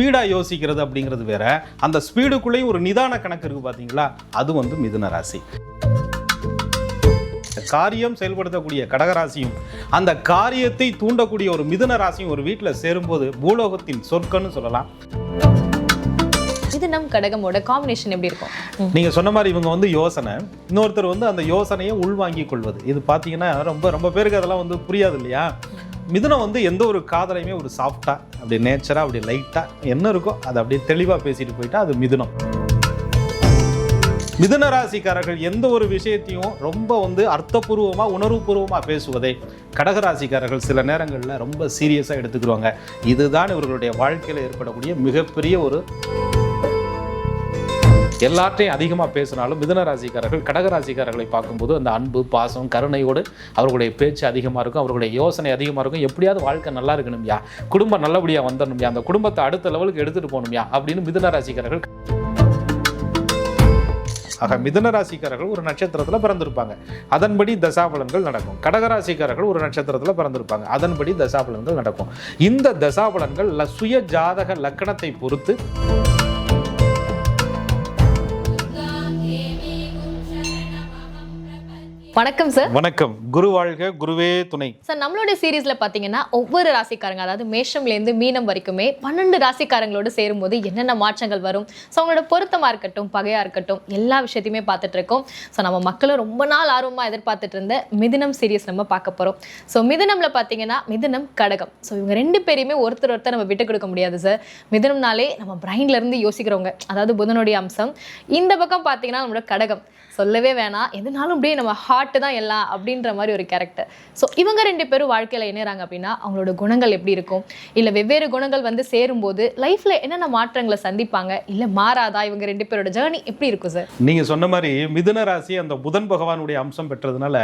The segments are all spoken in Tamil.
ஸ்பீடாக யோசிக்கிறது அப்படிங்கிறது வேற. அந்த ஸ்பீடுக்குள்ளேயும் ஒரு நிதான கணக்கு இருக்குது பார்த்தீங்களா அது வந்து மிதுன ராசி. காரியம் செயல்படுத்தக்கூடிய கடகராசியும் அந்த காரியத்தை தூண்டக்கூடிய ஒரு மிதுன ராசியும் ஒரு வீட்டில் சேரும்போது பூலோகத்தின் சொற்கன்னு சொல்லலாம். இது நம் கடகமோட காம்பினேஷன் எப்படி இருக்கும். நீங்க சொன்ன மாதிரி இவங்க வந்து யோசனை. இன்னொருத்தர் வந்து அந்த யோசனையை உள்வாங்கிக் கொள்வது. இது பார்த்தீங்கன்னா ரொம்ப ரொம்ப பேருக்கு அதெல்லாம் வந்து புரியாது இல்லையா? மிதுனம் வந்து எந்த ஒரு காதலையுமே ஒரு சாஃப்டாக அப்படி நேச்சராக அப்படி லைட்டாக என்ன இருக்கோ அதை அப்படியே தெளிவாக பேசிட்டு போயிட்டா அது மிதுனம். மிதுன ராசிக்காரர்கள் எந்த ஒரு விஷயத்தையும் ரொம்ப வந்து அர்த்தபூர்வமாக உணர்வுபூர்வமாக பேசுவதை கடகராசிக்காரர்கள் சில நேரங்களில் ரொம்ப சீரியஸாக எடுத்துக்கிறாங்க இதுதான் இவர்களுடைய வாழ்க்கையில் ஏற்படக்கூடிய மிகப்பெரிய ஒரு எல்லாற்றையும் அதிகமாக பேசினாலும் மிதனராசிக்காரர்கள் ராசிக்காரர்கள் கடக ராசிக்காரர்களை பார்க்கும்போது அந்த அன்பு பாசம் கருணையோடு அவர்களுடைய பேச்சு அதிகமாக இருக்கும் அவர்களுடைய யோசனை அதிகமாக இருக்கும். எப்படியாவது வாழ்க்கை நல்லா இருக்கணும்யா? குடும்பம் நல்லபடியாக வந்துடணும்யா அந்த குடும்பத்தை அடுத்த லெவலுக்கு எடுத்துகிட்டு போகணும்யா? அப்படின்னு மிதனராசிக்காரர்கள் ஆக மிதுன ராசிக்காரர்கள் ஒரு நட்சத்திரத்தில் பிறந்திருப்பாங்க. அதன்படி தசாபலன்கள் நடக்கும். கடகராசிக்காரர்கள் ஒரு நட்சத்திரத்தில் பிறந்திருப்பாங்க. அதன்படி தசாபலன்கள் நடக்கும். இந்த தசாபலன்கள் சுய ஜாதக லக்கணத்தை பொறுத்து வணக்கம் சார் வணக்கம். குரு வாழ்க குருவே துணை. சார் நம்மளுடைய சீரீஸ்ல பாத்தீங்கன்னா ஒவ்வொரு ராசிக்காரங்க அதாவது மேஷம்ல இருந்து மீனம் வரைக்குமே பன்னெண்டு ராசிக்காரங்களோடு சேரும்போது என்னென்ன மாற்றங்கள் வரும்? ஸோ அவங்களோட பொருத்தமா இருக்கட்டும் பகையா இருக்கட்டும் எல்லா விஷயத்தையுமே பார்த்துட்டு இருக்கோம். ஸோ நம்ம மக்களும் ரொம்ப நாள் ஆர்வமா எதிர்பார்த்துட்டு இருந்த மிதுனம் சீரீஸ் நம்ம பார்க்க போறோம். ஸோ மிதுனம்ல பாத்தீங்கன்னா மிதுனம் கடகம். ஸோ இவங்க ரெண்டு பேரையுமே ஒருத்தர் ஒருத்தர் நம்ம விட்டு கொடுக்க முடியாது சார் மிதுனம்னாலே நம்ம பிரைன்ல இருந்து யோசிக்கிறவங்க அதாவது புதனுடைய அம்சம். இந்த பக்கம் பாத்தீங்கன்னா நம்மளோட கடகம். சொல்லவே வேணாம். எதுனாலும் அப்படியே நம்ம ஹார்ட் பாட்டு தான் எல்லாம் அப்படின்ற மாதிரி ஒரு கேரக்டர் ஸோ இவங்க ரெண்டு பேரும் வாழ்க்கையில் இணையறாங்க அப்படின்னா அவங்களோட குணங்கள் எப்படி இருக்கும்? இல்லை வெவ்வேறு குணங்கள் வந்து சேரும்போது லைஃப்ல என்னென்ன மாற்றங்களை சந்திப்பாங்க? இல்லை மாறாதா இவங்க ரெண்டு பேரோட ஜேர்னி எப்படி இருக்கும் சார் நீங்கள் சொன்ன மாதிரி மிதுன ராசி அந்த புதன் பகவானுடைய அம்சம் பெற்றதுனால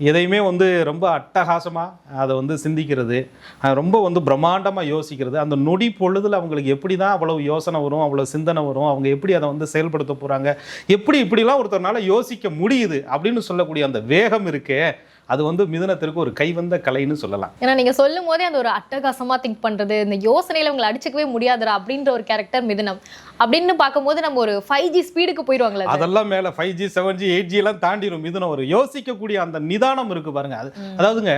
எதையுமே வந்து ரொம்ப அட்டகாசமாக அதை வந்து சிந்திக்கிறது ரொம்ப வந்து பிரம்மாண்டமாக யோசிக்கிறது. அந்த நொடி பொழுதில் அவங்களுக்கு எப்படி தான் அவ்வளவு யோசனை வரும் அவ்வளோ சிந்தனை வரும் அவங்க எப்படி அதை வந்து செயல்படுத்த போகிறாங்க எப்படி இப்படிலாம் ஒருத்தர்னால யோசிக்க முடியுது அப்படின்னு சொல்லக்கூடிய அந்த வேகம் இருக்கே அது வந்து மிதுனத்திற்கு ஒரு கைவந்த கலைன்னு சொல்லலாம். ஏன்னா நீங்க சொல்லும் போதே அந்த ஒரு அட்டகாசமா திங்க் பண்றது இந்த யோசனையில உங்களை அடிச்சுக்கவே முடியாதுடா அப்படின்ற ஒரு கேரக்டர் மிதுனம். அப்படின்னு பார்க்கும்போது நம்ம ஒரு ஃபைவ் ஜி ஸ்பீடுக்கு போயிடுவாங்களே அது? அதெல்லாம் மேலே five G seven G eight G எல்லாம் தாண்டிடும் மிதுனம் ஒரு யோசிக்கக்கூடிய அந்த நிதானம் இருக்கு பாருங்க. அது அதாவதுங்க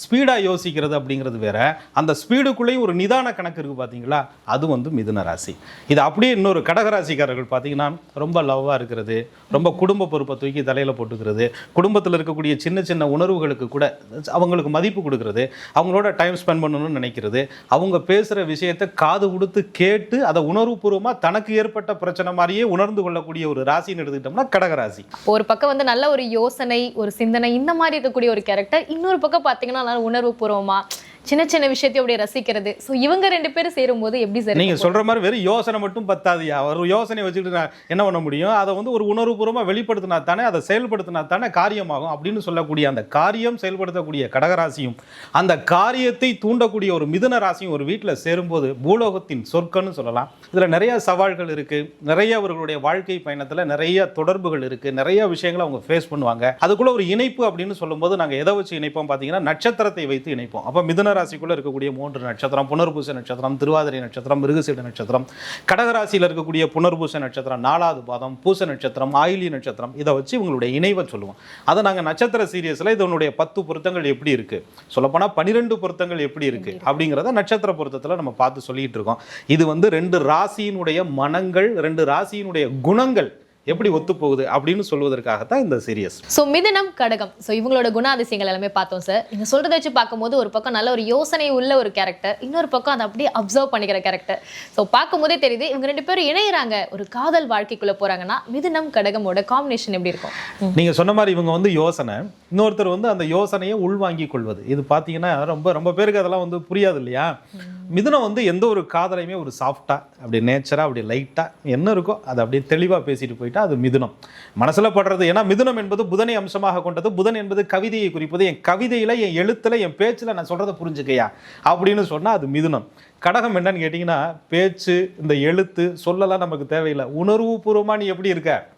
ஸ்பீடாக யோசிக்கிறது அப்படிங்கிறது வேற. அந்த ஸ்பீடுக்குள்ளேயும் ஒரு நிதான கணக்கு இருக்குது பார்த்தீங்களா அது வந்து மிதுன ராசி. இது அப்படியே இன்னொரு கடகராசிக்காரர்கள் பார்த்தீங்கன்னா ரொம்ப லவ்வாக இருக்கிறது ரொம்ப குடும்ப பொறுப்பை தூக்கி தலையில் போட்டுக்கிறது குடும்பத்தில் இருக்கக்கூடிய சின்ன சின்ன உணர்வுகளுக்கு கூட அவங்களுக்கு மதிப்பு கொடுக்கறது அவங்களோட டைம் ஸ்பெண்ட் பண்ணணும்னு நினைக்கிறது அவங்க பேசுகிற விஷயத்தை காது கொடுத்து கேட்டு அதை உணர்வுபூர்வமாக தனக்கு ஏற்பட்ட பிரச்சனை மாதிரியே உணர்ந்து கொள்ளக்கூடிய ஒரு ராசின்னு எடுத்துக்கிட்டோம்னா கடகராசி. ஒரு பக்கம் வந்து நல்ல ஒரு யோசனை ஒரு சிந்தனை இந்த மாதிரி இருக்கக்கூடிய ஒரு கேரக்டர் இன்னொரு பக்கம் பார்த்தீங்கன்னா நல்லா உணர்வு பூர்வமா சின்ன சின்ன விஷயத்தையும் அப்படியே ரசிக்கிறது. ஸோ இவங்க ரெண்டு பேரும் சேரும்போது எப்படி சார் நீங்க சொல்ற மாதிரி வெறும் யோசனை மட்டும் பத்தாதுயா ஒரு யோசனை வச்சுக்கிட்டு நான் என்ன பண்ண முடியும்? அதை வந்து ஒரு உணர்வுபூர்வமாக வெளிப்படுத்தினா தானே அதை செயல்படுத்தினா தானே காரியமாகும் அப்படின்னு சொல்லக்கூடிய அந்த காரியம் செயல்படுத்தக்கூடிய கடகராசியும் அந்த காரியத்தை தூண்டக்கூடிய ஒரு மிதுன ராசியும் ஒரு வீட்டில் சேரும்போது பூலோகத்தின் சொற்கன்னு சொல்லலாம். இதில் நிறைய சவால்கள் இருக்கு. நிறைய அவர்களுடைய வாழ்க்கை பயணத்தில் நிறைய தொடர்புகள் இருக்கு. நிறைய விஷயங்களை அவங்க ஃபேஸ் பண்ணுவாங்க. அதுக்குள்ள ஒரு இணைப்பு அப்படின்னு சொல்லும்போது நாங்கள் எதை வச்சு இணைப்போம் பார்த்தீங்கன்னா நட்சத்திரத்தை வைத்து இணைப்போம். அப்போ மிதுன ராசிக்குள்ள இருக்கக்கூடிய மூன்று நட்சத்திரம் புனர்பூச நட்சத்திரம் திருவாதிரை நட்சத்திரம் மிருகசீட நட்சத்திரம். கடகராசியில் இருக்கக்கூடிய புனர்பூச நட்சத்திரம் நாலாவது பாதம் பூச நட்சத்திரம் ஆயிலி நட்சத்திரம். இதை வச்சு இவங்களுடைய இணைவை சொல்லுவோம். அதை நாங்கள் நட்சத்திர சீரியஸில் இதனுடைய பத்து பொருத்தங்கள் எப்படி இருக்கு? சொல்லப்போனால் பன்னிரெண்டு பொருத்தங்கள் எப்படி இருக்கு? அப்படிங்கிறத நட்சத்திர பொருத்தத்தில் நம்ம பார்த்து சொல்லிட்டு இருக்கோம். இது வந்து ரெண்டு ராசியினுடைய மனங்கள் ரெண்டு ராசியினுடைய குணங்கள் எப்படி ஒத்து போகுது அப்படின்னு சொல்வதற்காகத்தான் இந்த சீரியஸ் ஸோ மிதுனம் கடகம். ஸோ இவங்களோட குணாதிசயங்கள் எல்லாமே பார்த்தோம் சார் நீங்க சொல்றதை வச்சு பார்க்கும்போது ஒரு பக்கம் நல்ல ஒரு யோசனை உள்ள ஒரு கேரக்டர் இன்னொரு பக்கம் அதை அப்படியே அப்சர்வ் பண்ணிக்கிற கேரக்டர் ஸோ பார்க்கும்போதே தெரியுது இவங்க ரெண்டு பேரும் இணையறாங்க. ஒரு காதல் வாழ்க்கைக்குள்ள போறாங்கன்னா மிதுனம் கடகமோட காம்பினேஷன் எப்படி இருக்கும்? நீங்க சொன்ன மாதிரி இவங்க வந்து யோசனை. இன்னொருத்தர் வந்து அந்த யோசனையை உள்வாங்கிக் கொள்வது. இது பார்த்தீங்கன்னா ரொம்ப ரொம்ப பேருக்கு அதெல்லாம் வந்து புரியாது இல்லையா? மிதுனம் வந்து எந்த ஒரு காதலையுமே ஒரு சாஃப்டா அப்படி நேச்சரா அப்படி லைட்டா என்ன இருக்கோ அதை அப்படியே தெளிவா பேசிட்டு போயிட்டா அது மிதுனம். மனசில் படுறது ஏன்னா மிதுனம் என்பது புதனை அம்சமாக கொண்டது. புதன் என்பது கவிதையை குறிப்பது. என் கவிதையில் என் எழுத்தில் என் பேச்சில் நான் சொல்கிறத புரிஞ்சுக்கையா? அப்படின்னு சொன்னால் அது மிதுனம். கடகம் என்னன்னு கேட்டிங்கன்னா பேச்சு இந்த எழுத்து சொல்லலாம் நமக்கு தேவையில்லை. உணர்வுபூர்வமா நீ எப்படி இருக்க?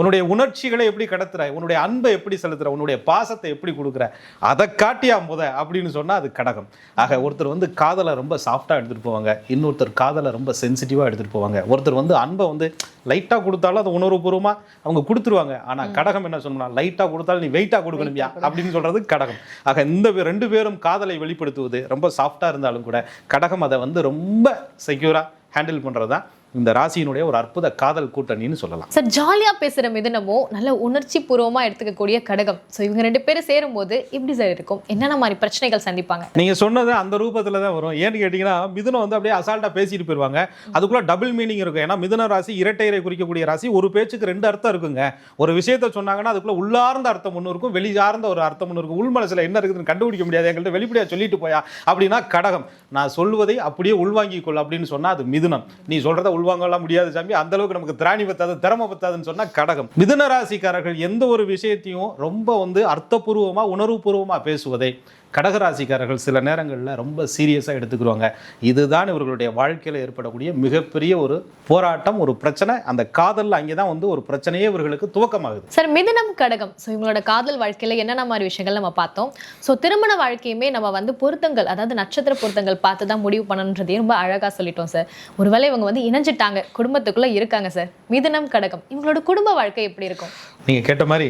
உன்னுடைய உணர்ச்சிகளை எப்படி கடத்துற? உன்னுடைய அன்பை எப்படி செலுத்துற? உன்னுடைய பாசத்தை எப்படி கொடுக்குற? அதை காட்டியா முத அப்படின்னு சொன்னா அது கடகம். ஆக ஒருத்தர் வந்து காதலை ரொம்ப சாஃப்டா எடுத்துட்டு போவாங்க. இன்னொருத்தர் காதலை ரொம்ப சென்சிட்டிவா எடுத்துட்டு போவாங்க. ஒருத்தர் வந்து அன்பை வந்து லைட்டா கொடுத்தாலும் அது உணர்வுபூர்வமா அவங்க கொடுத்துருவாங்க. ஆனா கடகம் என்ன சொன்னா லைட்டா கொடுத்தாலும் நீ வெயிட்டா கொடுக்கணும்யா அப்படின்னு சொல்றது கடகம். ஆக இந்த ரெண்டு பேரும் காதலை வெளிப்படுத்துவது ரொம்ப சாஃப்டா இருந்தாலும் கூட கடகம் அதை வந்து ரொம்ப செக்யூரா ஹேண்டில் பண்றது தான் இந்த ராசியினுடைய ஒரு அற்புத காதல் கூட்டணின்னு சொல்லலாம். சார் ஜாலியா பேசுற மிதுனமும் நல்ல உணர்ச்சி பூர்வமா எடுத்துக்கக்கூடிய கடகம். ஸோ இவங்க ரெண்டு பேரும் சேரும்போது எப்படி சார் இருக்கும்? என்னென்ன மாதிரி பிரச்சனைகள் சந்திப்பாங்க? நீங்க சொன்னது அந்த ரூபத்துல தான் வரும். ஏன்னு கேட்டீங்கன்னா மிதுனம் வந்து அப்படியே அசால்ட்டா பேசிட்டு போயிருவாங்க. அதுக்குள்ள டபுள் மீனிங் இருக்கும். ஏன்னா மிதுன ராசி இரட்டையரை குறிக்கக்கூடிய ராசி ஒரு பேச்சுக்கு ரெண்டு அர்த்தம் இருக்குங்க. ஒரு விஷயத்த சொன்னாங்கன்னா அதுக்குள்ள உள்ளார்ந்த அர்த்தம் ஒன்று இருக்கும் வெளியார்ந்த ஒரு அர்த்தம் ஒன்று இருக்கும். உள் மனசுல என்ன இருக்குதுன்னு கண்டுபிடிக்க முடியாது. எங்கள்கிட்ட வெளிப்படையா சொல்லிட்டு போயா அப்படின்னா கடகம். நான் சொல்வதை அப்படியே உள்வாங்கிக் கொள் அப்படின்னு சொன்னா அது மிதுனம். நீ சொல்றத உள்வாங்கலாம் முடியாது சாமி. அந்த அளவுக்கு நமக்கு திராணி பத்தாது திறமை பத்தாதுன்னு சொன்னா கடகம். மிதன ராசிக்காரர்கள் எந்த ஒரு விஷயத்தையும் ரொம்ப வந்து அர்த்தபூர்வமா உணர்வுபூர்வமா பேசுவதை கடகராசிக்காரர்கள் சில நேரங்களில் ரொம்ப சீரியஸாக எடுத்துக்கிடுவாங்க இதுதான் இவர்களுடைய வாழ்க்கையில் ஏற்படக்கூடிய மிகப்பெரிய ஒரு போராட்டம் ஒரு பிரச்சனை. அந்த காதலில் அங்கே தான் வந்து ஒரு பிரச்சனையே இவர்களுக்கு துவக்கமாகுது. சார் மிதுனம் கடகம். ஸோ இவங்களோட காதல் வாழ்க்கையில என்னென்ன மாதிரி விஷயங்கள் நம்ம பார்த்தோம்? ஸோ திருமண வாழ்க்கையுமே நம்ம வந்து பொருத்தங்கள் அதாவது நட்சத்திர பொருத்தங்கள் பார்த்து தான் முடிவு பண்ணணுன்றதையும் ரொம்ப அழகா சொல்லிட்டோம் சார். ஒருவேளை இவங்க வந்து இணைஞ்சிட்டாங்க குடும்பத்துக்குள்ள இருக்காங்க சார். மிதுனம் கடகம். இவங்களோட குடும்ப வாழ்க்கை எப்படி இருக்கும்? நீங்கள் கேட்ட மாதிரி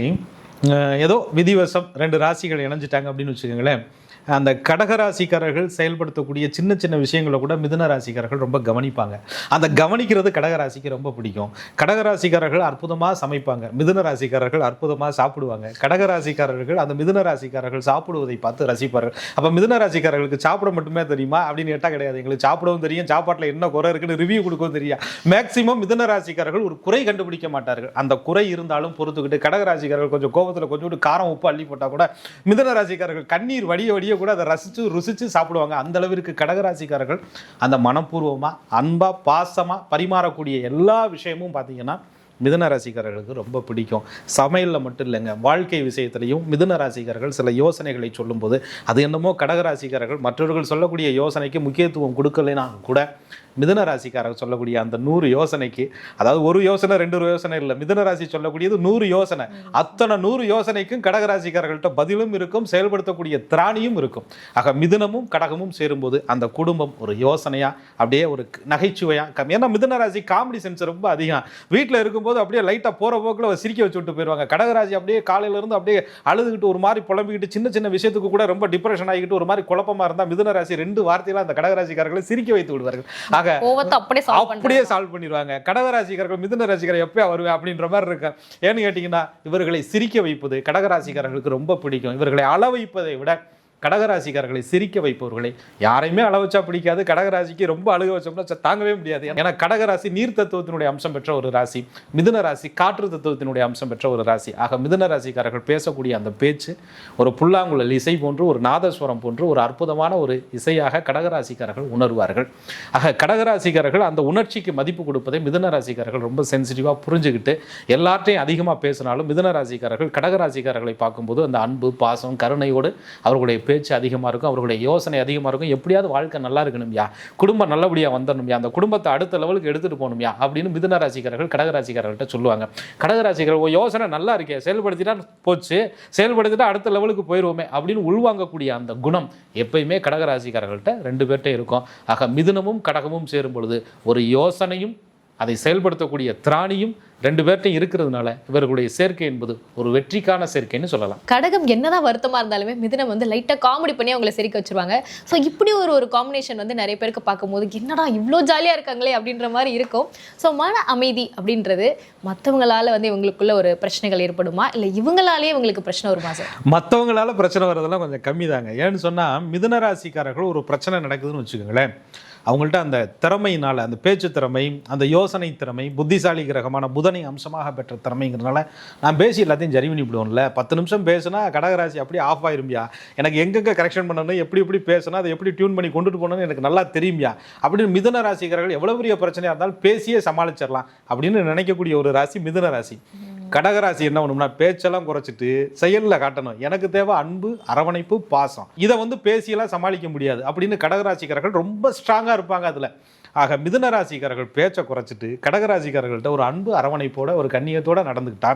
ஏதோ விதிவசம் ரெண்டு ராசிகள் இணைஞ்சிட்டாங்க அப்படின்னு வச்சுக்கோங்களேன். அந்த கடகராசிக்காரர்கள் செயல்படுத்தக்கூடிய சின்ன சின்ன விஷயங்களை கூட மிதுன ராசிக்காரர்கள் ரொம்ப கவனிப்பாங்க. அந்த கவனிக்கிறது கடகராசிக்கு ரொம்ப பிடிக்கும். கடகராசிக்காரர்கள் அற்புதமாக சமைப்பாங்க. மிதுன ராசிக்காரர்கள் அற்புதமாக சாப்பிடுவாங்க. கடகராசிக்காரர்கள் அந்த மிதுன ராசிக்காரர்கள் சாப்பிடுவதை பார்த்து ரசிப்பார்கள். அப்போ மிதுன ராசிக்காரர்களுக்கு சாப்பிட மட்டுமே தெரியுமா? அப்படின்னு கேட்டால் கிடையாது. எங்களுக்கு சாப்பிடவும் தெரியும். சாப்பாட்டில் என்ன குறை இருக்குன்னு ரிவ்யூ கொடுக்கவும் தெரியும் மேக்சிமம் மிதுன ராசிக்காரர்கள் ஒரு குறை கண்டுபிடிக்க மாட்டார்கள். அந்த குறை இருந்தாலும் பொறுத்துக்கிட்டு கடகராசிக்காரர்கள் கொஞ்சம் கோபத்தில் கொஞ்சோண்டு காரம் உப்பு அள்ளி போட்டால் கூட மிதுன ராசிக்காரர்கள் கண்ணீர் வடிய வடிய கூட அதை ரசித்து ருசித்து சாப்பிடுவாங்க. அந்த அளவிற்கு கடகராசிக்காரர்கள் அந்த மனப்பூர்வமாக அன்பாக பாசமாக பரிமாறக்கூடிய எல்லா விஷயமும் பார்த்தீங்கன்னா மிதுன ராசிக்காரர்களுக்கு ரொம்ப பிடிக்கும். சமையலில் மட்டும் இல்லைங்க வாழ்க்கை விஷயத்திலையும் மிதுன ராசிக்காரர்கள் சில யோசனைகளை சொல்லும்போது அது என்னமோ கடகராசிக்காரர்கள் மற்றவர்கள் சொல்லக்கூடிய யோசனைக்கு முக்கியத்துவம் கொடுக்கலைனா கூட மிதுன ராசிக்காரர்கள் சொல்லக்கூடிய அந்த நூறு யோசனைக்கு அதாவது ஒரு யோசனை ரெண்டு யோசனை இல்லை மிதுன ராசி சொல்லக்கூடியது நூறு யோசனை. அத்தனை நூறு யோசனைக்கும் கடகராசிக்காரர்கள்ட்ட பதிலும் இருக்கும் செயல்படுத்தக்கூடிய திராணியும் இருக்கும். ஆக மிதுனமும் கடகமும் சேரும்போது அந்த குடும்பம் ஒரு யோசனையாக அப்படியே ஒரு நகைச்சுவையாக ஏன்னா மிதுன ராசி காமெடி சென்ஸ் ரொம்ப அதிகம். வீட்டில் இருக்கும்போது அப்படியே லைட்டாக போகிற போக்கில் சிரிக்க வச்சு விட்டு போயிடுவாங்க கடகராசி அப்படியே காலையில இருந்து அப்படியே அழுதுகிட்டு ஒரு மாதிரி புலம்பிக்கிட்டு சின்ன சின்ன விஷயத்துக்கு கூட ரொம்ப டிப்ரெஷன் ஆகிக்கிட்டு ஒரு மாதிரி குழப்பமா இருந்தால் மிதுன ராசி ரெண்டு வார்த்தையில அந்த கடகராசிக்காரர்களை சிரிக்க வைத்து விடுவார்கள். ஆக அப்படியே சால்வ் அப்படியே சால்வ் பண்ணிடுவாங்க. கடகராசிக்காரர்கள் மிதுன ராசிக்காரர் எப்பயா வருவேன் அப்படின்ற மாதிரி இருக்கு ஏன்னு கேட்டிங்கன்னா இவர்களை சிரிக்க வைப்பது கடகராசிக்காரர்களுக்கு ரொம்ப பிடிக்கும். இவர்களை அள வைப்பதை விட கடகராசிக்காரர்களை சிரிக்க வைப்பவர்களை யாரையுமே அள வச்சா பிடிக்காது. கடகராசிக்கு ரொம்ப அழுக வச்சோம்னா தாங்கவே முடியாது. ஏன்னா கடகராசி நீர் தத்துவத்தினுடைய அம்சம் பெற்ற ஒரு ராசி மிதுன ராசி காற்று தத்துவத்தினுடைய அம்சம் பெற்ற ஒரு ராசி. ஆக மிதுன ராசிக்காரர்கள் பேசக்கூடிய அந்த பேச்சு ஒரு புல்லாங்குழல் இசை போன்று ஒரு நாதஸ்வரம் போன்று ஒரு அற்புதமான ஒரு இசையாக கடகராசிக்காரர்கள் உணர்வார்கள். ஆக கடகராசிக்காரர்கள் அந்த உணர்ச்சிக்கு மதிப்பு கொடுப்பதை மிதுன ராசிக்காரர்கள் ரொம்ப சென்சிட்டிவாக புரிஞ்சுக்கிட்டு எல்லார்ட்டையும் அதிகமாக பேசினாலும் மிதுன ராசிக்காரர்கள் கடகராசிக்காரர்களை பார்க்கும்போது அந்த அன்பு பாசம் கருணையோடு அவர்களுடைய பேச்சு அதிகமாக இருக்கும் அவர்களுடைய யோசனை அதிகமாக இருக்கும். எப்படியாவது வாழ்க்கை நல்லா இருக்கணும்யா? குடும்பம் நல்லபடியாக வந்துடணும்யா அந்த குடும்பத்தை அடுத்த லெவலுக்கு எடுத்துகிட்டு போகணும்யா? அப்படின்னு மிதுன ராசிக்காரர்கள் கடகராசிக்காரர்கள்ட்ட சொல்லுவாங்க. கடகராசிக்காரர் ஓ யோசனை நல்லா இருக்கே செயல்படுத்திட்டா போச்சு செயல்படுத்திட்டா அடுத்த லெவலுக்கு போயிடுவோமே அப்படின்னு உள்வாங்கக்கூடிய அந்த குணம் எப்பயுமே கடகராசிக்காரர்கள்ட்ட ரெண்டு பேர்கிட்ட இருக்கும். ஆக மிதுனமும் கடகமும் சேரும் பொழுது ஒரு யோசனையும் அதை செயல்படுத்தக்கூடிய திராணியும் ரெண்டு பேர்ட்டையும் இருக்கிறதுனால இவர்களுடைய சேர்க்கை என்பது ஒரு வெற்றிக்கான சேர்க்கைன்னு சொல்லலாம். கடகம் என்னதான் வருத்தமா இருந்தாலுமே மிதுனம் வந்து லைட்டா காமெடி பண்ணி அவங்களை சிரிக்க வச்சிருவாங்க. ஸோ இப்படி ஒரு ஒரு காம்பினேஷன் வந்து நிறைய பேருக்கு பார்க்கும்போது என்னடா இவ்வளோ ஜாலியா இருக்காங்களே அப்படின்ற மாதிரி இருக்கும். ஸோ மன அமைதி அப்படின்றது மற்றவங்களால வந்து இவங்களுக்குள்ள ஒரு பிரச்சனைகள் ஏற்படுமா? இல்லை இவங்களாலே இவங்களுக்கு பிரச்சனை வருமா சார் மற்றவங்களால பிரச்சனை வர்றதெல்லாம் கொஞ்சம் கம்மி தாங்க ஏன்னு சொன்னால் மிதுன ராசிக்காரர்கள் ஒரு பிரச்சனை நடக்குதுன்னு வச்சுக்கோங்களேன். அவங்கள்ட்ட அந்த திறமையினால் அந்த பேச்சு திறமை அந்த யோசனை திறமை புத்திசாலி கிரகமான புதனை அம்சமாக பெற்ற திறமைங்கிறதுனால நான் பேசி எல்லாத்தையும் சரி விடுவோம்ல. பத்து நிமிஷம் பேசினா கடகராசி அப்படியே ஆஃப் ஆயிரும்பியா எனக்கு எங்கெங்கே கரெக்ஷன் பண்ணணும் எப்படி எப்படி பேசணும் அதை எப்படி டியூன் பண்ணி கொண்டுட்டு போகணும்னு எனக்கு நல்லா தெரியும்யா. அப்படின்னு மிதுன ராசிக்காரர்கள் எவ்வளோ பெரிய பிரச்சனையாக இருந்தாலும் பேசியே சமாளிச்சிடலாம் அப்படின்னு நினைக்கக்கூடிய ஒரு ராசி மிதுன ராசி. கடகராசி என்ன பண்ணும்னா பேச்செல்லாம் குறைச்சிட்டு செயலில் காட்டணும். எனக்கு தேவை அன்பு அரவணைப்பு பாசம். இதை வந்து பேசியெல்லாம் சமாளிக்க முடியாது. அப்படின்னு கடகராசிக்காரர்கள் ரொம்ப ஸ்ட்ராங்காக இருப்பாங்க அதில். ஆக மிதுன ராசிக்காரர்கள் பேச்சை குறைச்சிட்டு கடகராசிக்காரர்கள்ட்ட ஒரு அன்பு அரவணைப்போட ஒரு கண்ணியத்தோடு நடந்துக்கிட்டா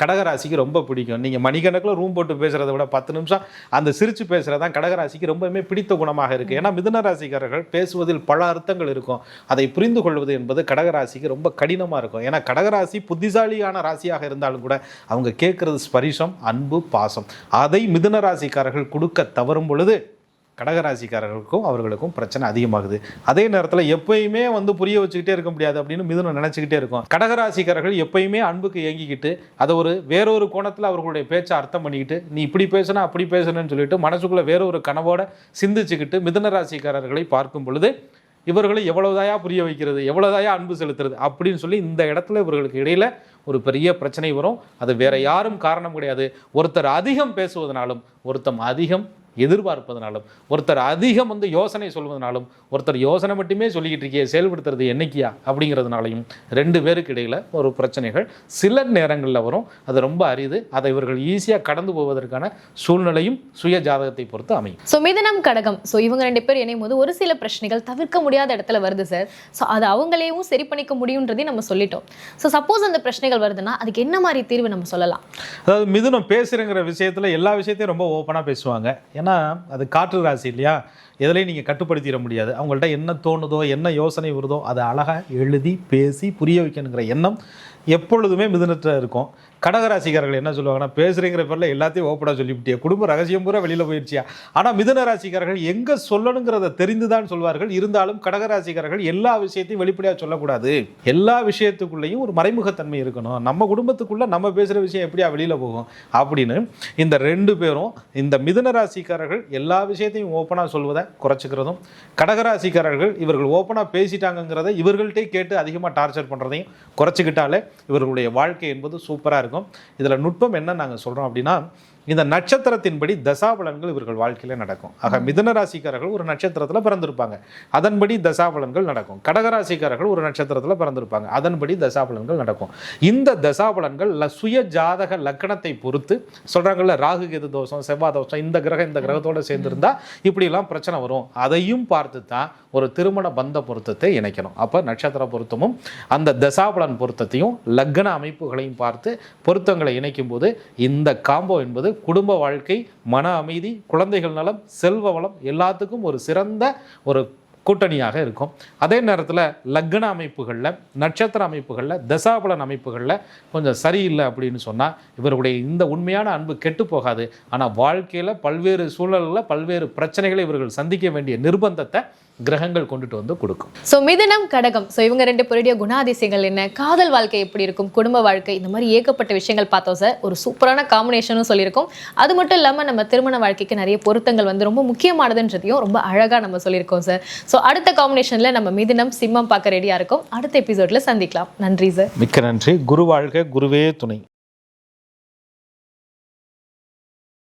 கடகராசிக்கு ரொம்ப பிடிக்கும். நீங்கள் மணிக்கணக்கில் ரூம் போட்டு பேசுகிறத விட பத்து நிமிஷம் அந்த சிரித்து பேசுகிறது தான் கடகராசிக்கு ரொம்பவுமே பிடித்த குணமாக இருக்குது ஏன்னா மிதுன ராசிக்காரர்கள் பேசுவதில் பல அர்த்தங்கள் இருக்கும். அதை புரிந்து கொள்வது என்பது கடகராசிக்கு ரொம்ப கடினமாக இருக்கும். ஏன்னா கடகராசி புத்திசாலியான ராசியாக இருந்தாலும் கூட அவங்க கேட்குறது ஸ்பரிசம் அன்பு பாசம். அதை மிதுன ராசிக்காரர்கள் கொடுக்க தவறும் பொழுது கடகராசிக்காரர்களுக்கும் அவர்களுக்கும் பிரச்சனை அதிகமாகுது. அதே நேரத்தில் எப்பயுமே வந்து புரிய வச்சுக்கிட்டே இருக்க முடியாது அப்படின்னு மிதுனம் நினச்சிக்கிட்டே இருக்கும். கடகராசிக்காரர்கள் எப்பயுமே அன்புக்கு இயங்கிக்கிட்டு அதை ஒரு வேறொரு கோணத்தில் அவர்களுடைய பேச்சை அர்த்தம் பண்ணிக்கிட்டு நீ இப்படி பேசுனா அப்படி பேசணும்னு சொல்லிட்டு மனசுக்குள்ளே வேறொரு கனவோட சிந்திச்சுக்கிட்டு மிதுன ராசிக்காரர்களை பார்க்கும் பொழுது இவர்களை எவ்வளவுதாயா புரிய வைக்கிறது எவ்வளவுதாயா அன்பு செலுத்துறது அப்படின்னு சொல்லி இந்த இடத்துல இவர்களுக்கு இடையில ஒரு பெரிய பிரச்சனை வரும். அது வேற யாரும் காரணம் கிடையாது. ஒருத்தர் அதிகம் பேசுவதனாலும் ஒருத்தம் அதிகம் எதிர்பார்ப்பதனாலும் ஒருத்தர் அதிகம் வந்து யோசனை சொல்வதனாலும் ஒருத்தர் யோசனை மட்டுமே சொல்லிக்கிட்டு இருக்கியே செயல்படுத்துறது என்னைக்கியா? அப்படிங்கிறதுனாலையும் ரெண்டு பேருக்கு இடையில ஒரு பிரச்சனைகள் சில நேரங்களில் வரும். அது ரொம்ப அரிது. அதை இவர்கள் ஈஸியாக கடந்து போவதற்கான சூழ்நிலையும் சுய ஜாதகத்தை பொறுத்து அமையும். ஸோ மிதனம் கடகம். ஸோ இவங்க ரெண்டு பேர் இணையும் போது ஒரு சில பிரச்சனைகள் தவிர்க்க முடியாத இடத்துல வருது சார் ஸோ அது அவங்களையும் சரி பண்ணிக்க முடியுன்றதையும் நம்ம சொல்லிட்டோம். ஸோ சப்போஸ் அந்த பிரச்சனைகள் வருதுன்னா அதுக்கு என்ன மாதிரி தீர்வு நம்ம சொல்லலாம்? அதாவது மிதுனம் பேசுகிறங்கிற விஷயத்தில் எல்லா விஷயத்தையும் ரொம்ப ஓப்பனாக பேசுவாங்க. ஏன்னா அது காற்று ராசி இல்லையா? எதுலையும் நீங்கள் கட்டுப்படுத்திட முடியாது. அவங்கள்ட்ட என்ன தோணுதோ என்ன யோசனை வருதோ அதை அழகாக எழுதி பேசி புரிய வைக்கணுங்கிற எண்ணம் எப்பொழுதுமே மிதுனத்தில் இருக்கும். கடகராசிக்காரர்கள் என்ன சொல்லுவாங்கன்னா பேசுகிறேங்கிற பேரில் எல்லாத்தையும் ஓப்பனாக சொல்லிவிட்டியா. குடும்ப ரகசியம் பூரா வெளியில் போயிடுச்சியா ஆனால் மிதுன ராசிக்காரர்கள் எங்கே சொல்லணுங்கிறத தெரிந்து தான் சொல்வார்கள். இருந்தாலும் கடகராசிக்காரர்கள் எல்லா விஷயத்தையும் வெளிப்படையாக சொல்லக்கூடாது. எல்லா விஷயத்துக்குள்ளேயும் ஒரு மறைமுகத்தன்மை இருக்கணும். நம்ம குடும்பத்துக்குள்ளே நம்ம பேசுகிற விஷயம் எப்படியா வெளியில் போகும்? அப்படின்னு இந்த ரெண்டு பேரும் இந்த மிதுன ராசிக்காரர்கள் எல்லா விஷயத்தையும் ஓப்பனாக சொல்வதை குறைச்சிக்கிறதும் கடகராசிக்காரர்கள் இவர்கள் ஓப்பனாக பேசிட்டாங்கிறத இவர்கள்ட்டே கேட்டு அதிகமாக டார்ச்சர் பண்ணுறதையும் குறைச்சிக்கிட்டாலே இவர்களுடைய வாழ்க்கை என்பது சூப்பராக இருக்கும். இதில் நுட்பம் என்ன நாங்கள் சொல்கிறோம் அப்படின்னா இந்த நட்சத்திரத்தின்படி தசாபலன்கள் இவர்கள் வாழ்க்கையில் நடக்கும். ஆக மிதுன ராசிக்காரர்கள் ஒரு நட்சத்திரத்தில் பிறந்திருப்பாங்க. அதன்படி தசாபலன்கள் நடக்கும். கடகராசிக்காரர்கள் ஒரு நட்சத்திரத்தில் பிறந்திருப்பாங்க. அதன்படி தசாபலன்கள் நடக்கும். இந்த தசாபலன்கள் சுய ஜாதக லக்கணத்தை பொறுத்து சொல்கிறாங்கல்ல ராகு கேது தோஷம் செவ்வாய் தோஷம் இந்த கிரகம் இந்த கிரகத்தோட சேர்ந்திருந்தா இப்படிலாம் பிரச்சனை வரும். அதையும் பார்த்து தான் ஒரு திருமண பந்த பொருத்தத்தை இணைக்கணும். அப்போ நட்சத்திர பொருத்தமும் அந்த தசாபலன் பொருத்தத்தையும் லக்ன அமைப்புகளையும் பார்த்து பொருத்தங்களை இணைக்கும் போது இந்த காம்போ என்பது குடும்ப வாழ்க்கை மன அமைதி குழந்தைகள் நலம் செல்வ வளம் எல்லாத்துக்கும் ஒரு சிறந்த ஒரு கூட்டணியாக இருக்கும். அதே நேரத்தில் லக்ன அமைப்புகளில் நட்சத்திர அமைப்புகளில் தசாபலன் அமைப்புகளில் கொஞ்சம் சரியில்லை அப்படின்னு சொன்னால் இவருடைய இந்த உண்மையான அன்பு கெட்டு போகாது. ஆனால் வாழ்க்கையில் பல்வேறு சூழலில் பல்வேறு பிரச்சனைகளை இவர்கள் சந்திக்க வேண்டிய நிர்பந்தத்தை கிரகங்கள் கொண்டுட்டு வந்து கொடுக்கும். ஸோ மிதனம் கடகம். ஸோ இவங்க ரெண்டு பேருடைய குணாதிசயங்கள் என்ன? காதல் வாழ்க்கை எப்படி இருக்கும்? குடும்ப வாழ்க்கை இந்த மாதிரி ஏகப்பட்ட விஷயங்கள் பார்த்தோம் சார் ஒரு சூப்பரான காம்பினேஷனும் சொல்லியிருக்கோம். அது மட்டும் இல்லாமல் நம்ம திருமண வாழ்க்கைக்கு நிறைய பொருத்தங்கள் வந்து ரொம்ப முக்கியமானதுன்றதையும் ரொம்ப அழகாக நம்ம சொல்லியிருக்கோம் சார் ஸோ அடுத்த காம்பினேஷனில் நம்ம மிதுனம் சிம்மம் பார்க்க ரெடியாக இருக்கும். அடுத்த எபிசோடில் சந்திக்கலாம். நன்றி சார் மிக்க நன்றி. குரு வாழ்க குருவே துணை.